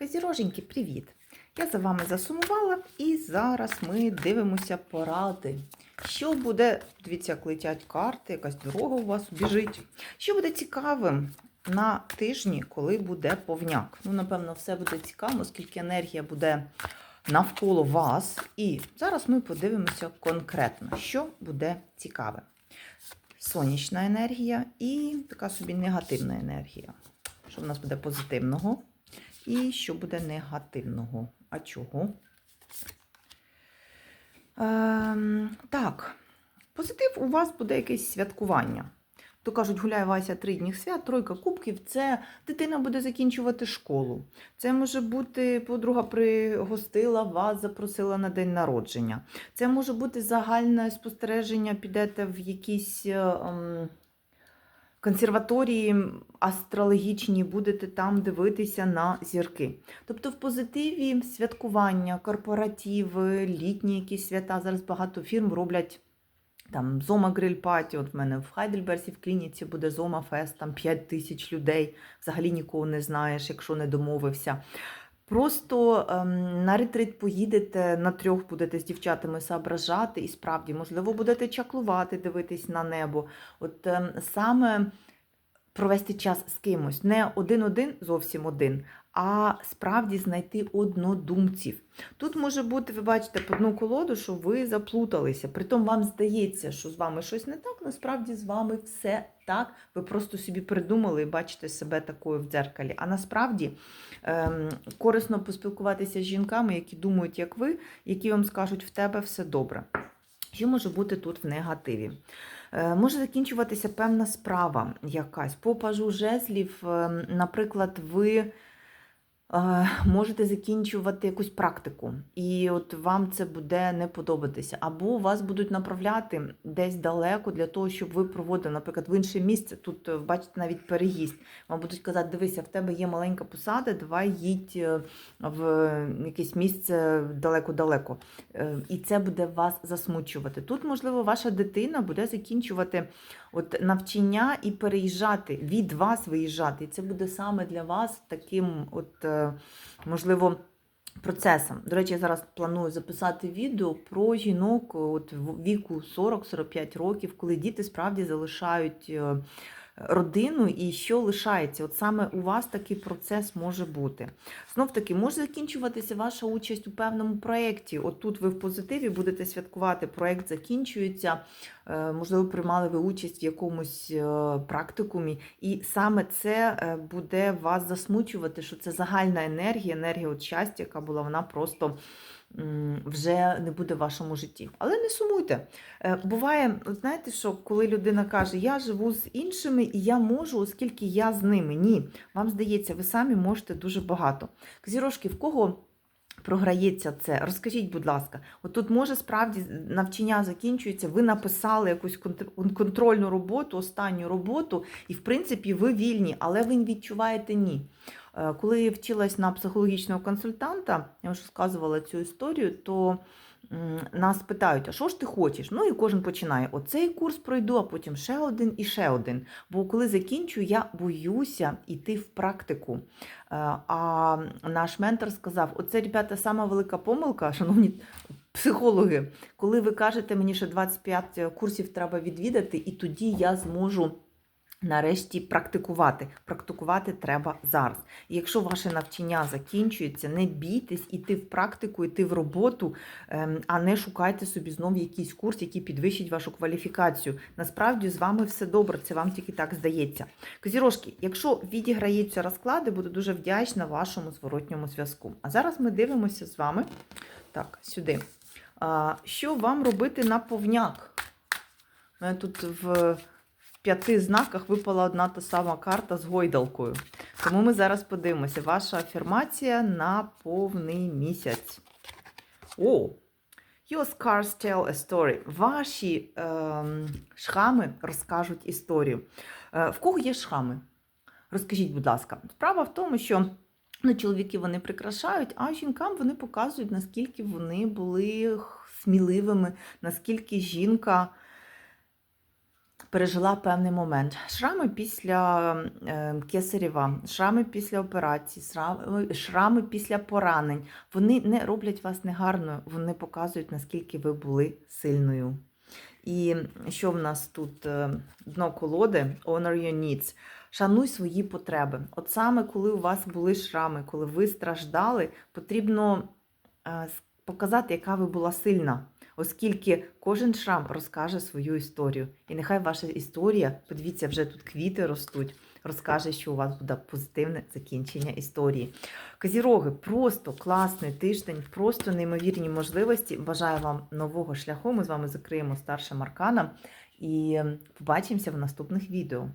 Казіроженьки, привіт! Я за вами засумувала і зараз ми дивимося поради. Що буде, дивіться, як летять карти, якась дорога у вас біжить. Що буде цікавим на тижні, коли буде повняк? Ну, напевно, все буде цікаво, оскільки енергія буде навколо вас. І зараз ми подивимося конкретно, що буде цікаве. Сонячна енергія і така собі негативна енергія. Що в нас буде позитивного? І що буде негативного. А чого? Ем, так, позитив у вас буде якесь святкування. То кажуть, гуляє Вася три дні свят, тройка кубків. Це дитина буде закінчувати школу. Це може бути подруга пригостила вас, запросила на день народження. Це може бути загальне спостереження, підете в якісь. Ем, консерваторії астрологічні, будете там дивитися на зірки. Тобто в позитиві святкування, корпоративи, літні якісь свята. Зараз багато фірм роблять там Зома Гриль Паті. От в мене в Хайдельберсі в клініці буде Зома Фест, там 5 тисяч людей. Взагалі нікого не знаєш, якщо не домовився. Просто ем, на ретрит поїдете на трьох, будете з дівчатами соображати, і справді, можливо, будете чаклувати, дивитись на небо. От ем, саме провести час з кимось, не один-один, зовсім один, а справді знайти однодумців. Тут може бути, ви бачите, по одну колоду, що ви заплуталися. Притом вам здається, що з вами щось не так, насправді з вами все так. Ви просто собі придумали і бачите себе такою в дзеркалі. А насправді ем, корисно поспілкуватися з жінками, які думають, як ви, які вам скажуть, в тебе все добре. Що може бути тут в негативі? Е, Може закінчуватися певна справа якась. По пажу жезлів, ем, наприклад, ви можете закінчувати якусь практику, і от вам це буде не подобатися. Або вас будуть направляти десь далеко для того, щоб ви проводили, наприклад, в інше місце. Тут, е, бачите, навіть переїзд. Вам будуть казати, дивися, в тебе є маленька посада, давай їдь е, в якесь місце далеко-далеко. Е, І це буде вас засмучувати. Тут, можливо, ваша дитина буде закінчувати от навчання і переїжджати, від вас виїжджати. І це буде саме для вас таким, от, е, можливо, процесом. До речі, я зараз планую записати відео про жінок от, віку 40-45 років, коли діти справді залишають. Родину і що лишається, от саме у вас такий процес може бути. Знов таки, може закінчуватися ваша участь у певному проєкті. От тут ви в позитиві будете святкувати, проєкт закінчується, е, можливо, приймали ви участь в якомусь е, практикумі, і саме це е, буде вас засмучувати, що це загальна енергія, енергія от щастя, яка була, вона просто вже не буде в вашому житті. Але не сумуйте. Е, Буває, знаєте, що коли людина каже, я живу з іншими і я можу, оскільки я з ними. Ні, вам здається, ви самі можете дуже багато. Зірошки, в кого програється це? Розкажіть, будь ласка, от тут може справді навчання закінчується, ви написали якусь контрольну роботу, останню роботу, і в принципі ви вільні, але ви відчуваєте ні. Е, Коли я вчилась на психологічного консультанта, я вже сказувала цю історію, то нас питають, а що ж ти хочеш? Ну і кожен починає: оцей курс пройду, а потім ще один і ще один. Бо коли закінчу, я боюся йти в практику. Е, А наш ментор сказав: оце, ребята, сама велика помилка, шановні психологи, коли ви кажете мені, що 25 курсів треба відвідати, і тоді я зможу. Нарешті практикувати. Практикувати треба зараз. І якщо ваше навчання закінчується, не бійтесь іти в практику, іти в роботу, ем, а не шукайте собі знов якийсь курс, який підвищить вашу кваліфікацію. Насправді з вами все добре, це вам тільки так здається. Козірожки, якщо відіграються розклади, буду дуже вдячна вашому зворотньому зв'язку. А зараз ми дивимося з вами так, сюди. Що вам робити на повняк? Тут в п'яти знаках випала одна та сама карта з гойдалкою. Тому ми зараз подивимося. Ваша афірмація на повний місяць. О! Your scars tell a story. Ваші ем, шхами розкажуть історію. Е, в кого є шхами? Розкажіть, будь ласка. Справа в тому, що ну, чоловіки вони прикрашають, а жінкам вони показують, наскільки вони були сміливими, наскільки жінка пережила певний момент. Шрами після е, кесарєва, шрами після операції, шрами після поранень. Вони не роблять вас негарною, вони показують, наскільки ви були сильною. І що в нас тут е, дно колоди? Honor your needs. Шануй свої потреби. От саме коли у вас були шрами, коли ви страждали, потрібно е, показати, яка ви була сильна, оскільки кожен шрам розкаже свою історію. І нехай ваша історія, подивіться, вже тут квіти ростуть, розкаже, що у вас буде позитивне закінчення історії. Козіроги, просто класний тиждень, просто неймовірні можливості. Бажаю вам нового шляху. Ми з вами закриємо старшим арканом і побачимося в наступних відео.